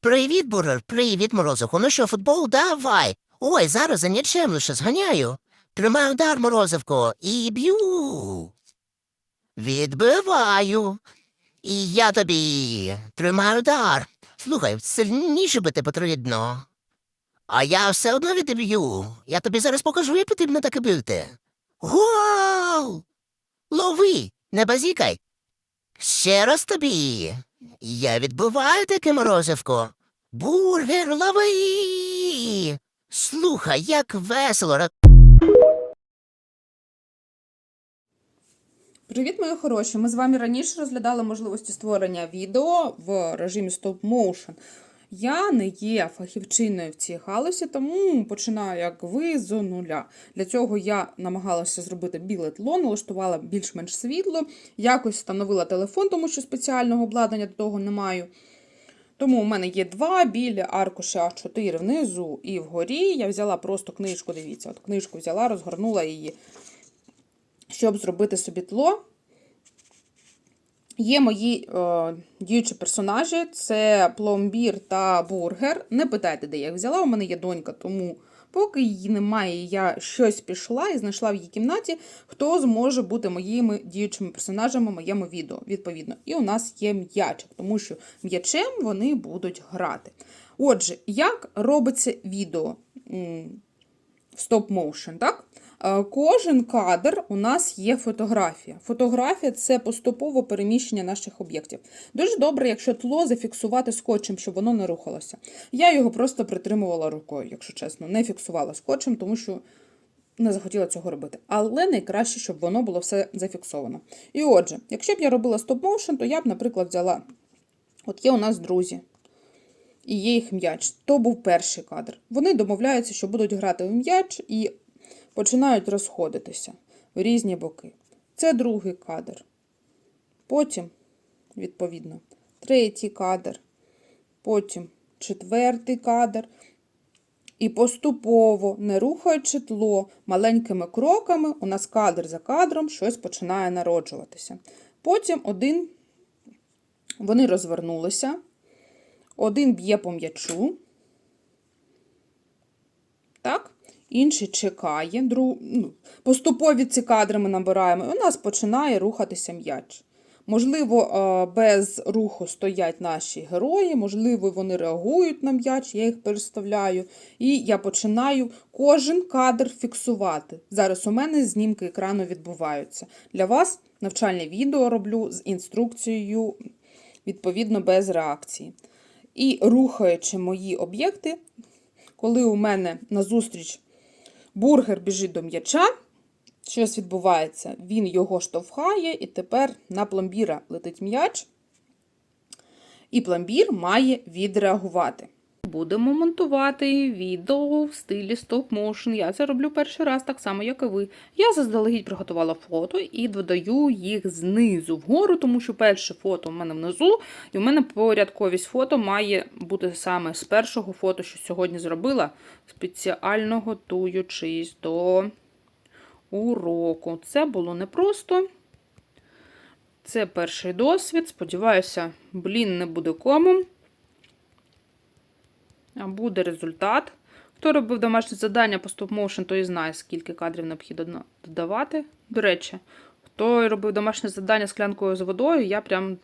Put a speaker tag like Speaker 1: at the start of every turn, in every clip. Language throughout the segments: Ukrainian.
Speaker 1: Привіт, бургер, привіт, морозику. Ну що, футбол, давай. Ой, зараз за нічим лише зганяю. Тримаю удар, морозивко, і б'ю. Відбиваю. І я тобі тримаю удар. Слухай, сильніше бити потрібно. А я все одно відб'ю. Я тобі зараз покажу, як потрібно так і бити. Гол! Лови, не базікай. Ще раз тобі. Я відбуваю таке морозивко. Бургер лови. Слухай, як весело.
Speaker 2: Привіт, мої хороші! Ми з вами раніше розглядали можливості створення відео в режимі Motion. Я не є фахівчиною в цій галузі, тому починаю як ви з нуля. Для цього я намагалася зробити біле тло, налаштувала більш-менш світло, якось встановила телефон, тому що спеціального обладнання до того не маю. Тому у мене є два білі аркуші А4 внизу і вгорі. Я взяла просто книжку, дивіться, от книжку взяла, розгорнула її щоб зробити собі тло. Є мої е, діючі персонажі: це пломбір та бургер. Не питайте, де я їх взяла. У мене є донька, тому поки її немає, я щось пішла і знайшла в її кімнаті, хто зможе бути моїми діючими персонажами в моєму відео. Відповідно. І у нас є м'ячик, тому що м'ячем вони будуть грати. Отже, як робиться відео в стоп-моушен, так? Е, Кожен кадр у нас є фотографія. Фотографія це поступове переміщення наших об'єктів. Дуже добре, якщо тло зафіксувати скотчем, щоб воно не рухалося. Я його просто притримувала рукою, якщо чесно, не фіксувала скотчем, тому що не захотіла цього робити. Але найкраще, щоб воно було все зафіксовано. І отже, якщо б я робила стоп-моушен, то я б, наприклад, взяла: от є у нас друзі. І є їх м'яч. То був перший кадр. Вони домовляються, що будуть грати в м'яч і починають розходитися в різні боки. Це другий кадр. Потім, відповідно, третій кадр, потім четвертий кадр. І поступово, не рухаючи тло, маленькими кроками, у нас кадр за кадром щось починає народжуватися. Потім один, вони розвернулися, один б'є по м'ячу. Так? Інший чекає, друг... ну, поступові ці кадри ми набираємо, і у нас починає рухатися м'яч. Можливо, без руху стоять наші герої, можливо, вони реагують на м'яч, я їх переставляю. І я починаю кожен кадр фіксувати. Зараз у мене знімки екрану відбуваються. Для вас навчальне відео роблю з інструкцією, відповідно, без реакції. І рухаючи мої об'єкти, коли у мене назустріч бургер біжить до м'яча, щось відбувається, він його штовхає, і тепер на пломбіра летить м'яч, і пломбір має відреагувати. Будемо монтувати відео в стилі стоп-моушен. Я це роблю перший раз, так само, як і ви. Я заздалегідь приготувала фото і додаю їх знизу вгору, тому що перше фото в мене внизу, і в мене порядковість фото має бути саме з першого фото, що сьогодні зробила, спеціально готуючись до уроку. Це було непросто. Це перший досвід. Сподіваюся, блін, не буде кому. Буде результат. Хто робив домашнє завдання по стоп-моушен, той знає, скільки кадрів необхідно додавати. До речі, хто робив домашнє завдання склянкою з водою, я прям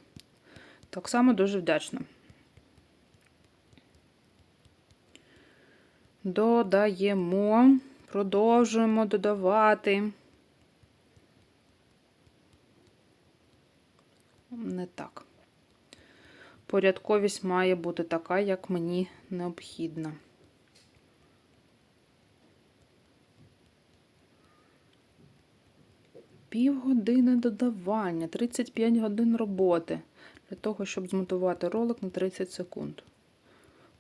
Speaker 2: так само дуже вдячна. Додаємо, продовжуємо додавати. Не так. Порядковість має бути така, як мені необхідна. Півгодини додавання, 35 годин роботи для того, щоб змонтувати ролик на 30 секунд.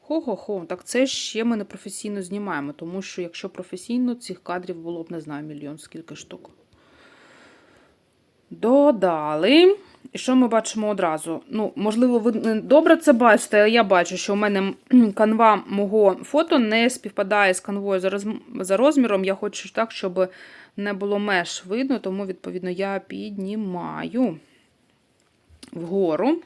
Speaker 2: Хо-хо-хо, так це ще ми не професійно знімаємо, тому що якщо професійно, цих кадрів було б не знаю, мільйон скільки штук. Додали. І що ми бачимо одразу? Ну, можливо, ви не добре це бачите, але я бачу, що у мене канва мого фото не співпадає з канвою за, роз... за розміром. Я хочу так, щоб не було меж видно, тому, відповідно, я піднімаю вгору.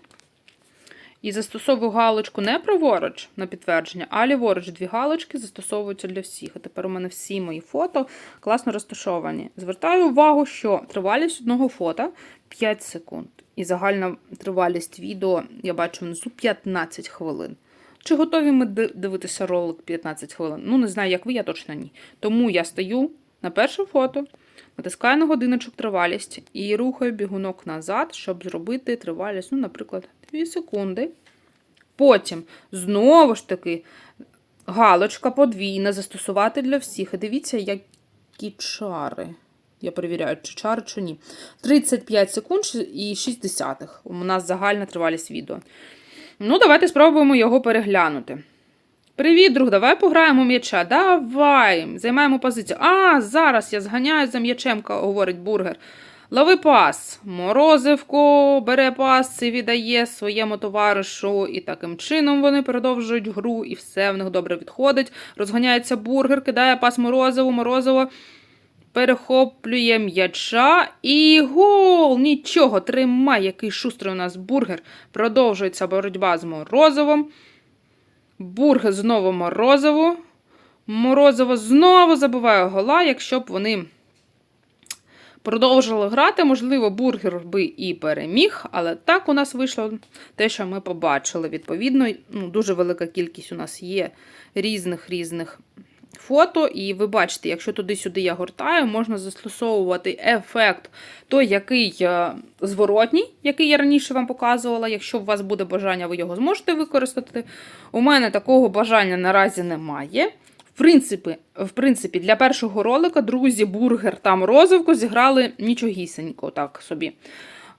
Speaker 2: І застосовую галочку не праворуч на підтвердження, а ліворуч дві галочки застосовуються для всіх. А тепер у мене всі мої фото класно розташовані. Звертаю увагу, що тривалість одного фото 5 секунд. І загальна тривалість відео я бачу внизу 15 хвилин. Чи готові ми дивитися ролик 15 хвилин? Ну, не знаю, як ви, я точно ні. Тому я стою на перше фото, натискаю на годиночок тривалість і рухаю бігунок назад, щоб зробити тривалість, ну, наприклад, 2 секунди. Потім знову ж таки галочка подвійна, застосувати для всіх. І дивіться, які чари. Я перевіряю, чи чари, чи ні. 35 секунд і 6 десятих. У нас загальна тривалість відео. Ну, давайте спробуємо його переглянути. Привіт, друг, давай пограємо м'яча. Давай. Займаємо позицію. А, зараз я зганяю за м'ячем, говорить бургер. Лови пас. Морозивко бере пас і віддає своєму товаришу, і таким чином вони продовжують гру, і все в них добре відходить. Розганяється бургер, кидає пас морозиву, морозиво перехоплює м'яча і гол! Нічого, тримай, який шустрий у нас бургер. Продовжується боротьба з морозивом. Бургер знову Морозову. Морозова знову забиває гола, якщо б вони продовжили грати, можливо, бургер би і переміг, але так у нас вийшло те, що ми побачили. Відповідно, ну, дуже велика кількість у нас є різних різних фото, і ви бачите, якщо туди-сюди я гортаю, можна застосовувати ефект той, який е, зворотній, який я раніше вам показувала. Якщо у вас буде бажання, ви його зможете використати. У мене такого бажання наразі немає. В принципі, в принципі, для першого ролика друзі бургер та морозивку зіграли нічогісенько так собі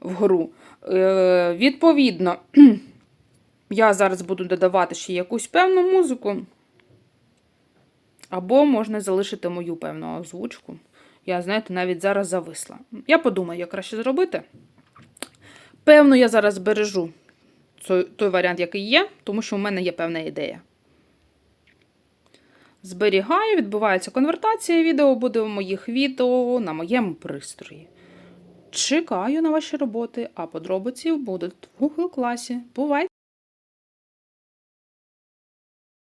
Speaker 2: в гру. Е, відповідно, я зараз буду додавати ще якусь певну музику. Або можна залишити мою певну озвучку. Я, знаєте, навіть зараз зависла. Я подумаю, як краще зробити. Певно, я зараз збережу той, варіант, який є, тому що у мене є певна ідея. Зберігаю, відбувається конвертація. Відео буде в моїх відео на моєму пристрої. Чекаю на ваші роботи, а подробиці будуть в Google класі. Бувайте!